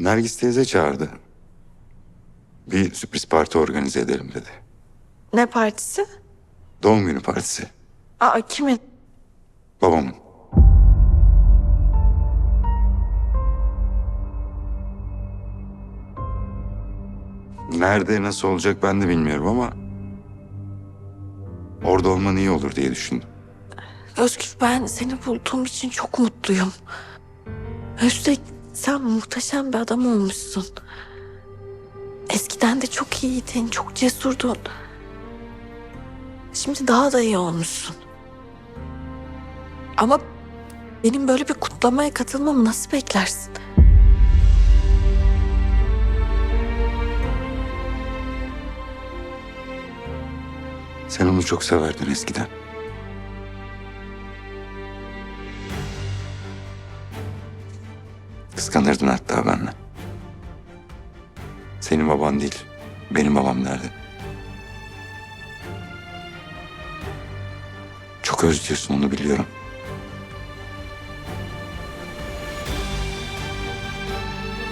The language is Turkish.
Nergis teyze çağırdı. Bir sürpriz parti organize edelim dedi. Ne partisi? Doğum günü partisi. Aa kimin? Babamın. Nerede nasıl olacak ben de bilmiyorum ama... Orada olman iyi olur diye düşündüm. Özgür ben seni bulduğum için çok mutluyum. Üstelik sen muhteşem bir adam olmuşsun. Eskiden de çok iyiydin, çok cesurdun. Şimdi daha da iyi olmuşsun. Ama benim böyle bir kutlamaya katılmamı nasıl beklersin? Sen onu çok severdin eskiden. Kıskanırdın hatta benimle. Senin baban değil, benim babam derdi. Çok özlüyorsun onu biliyorum.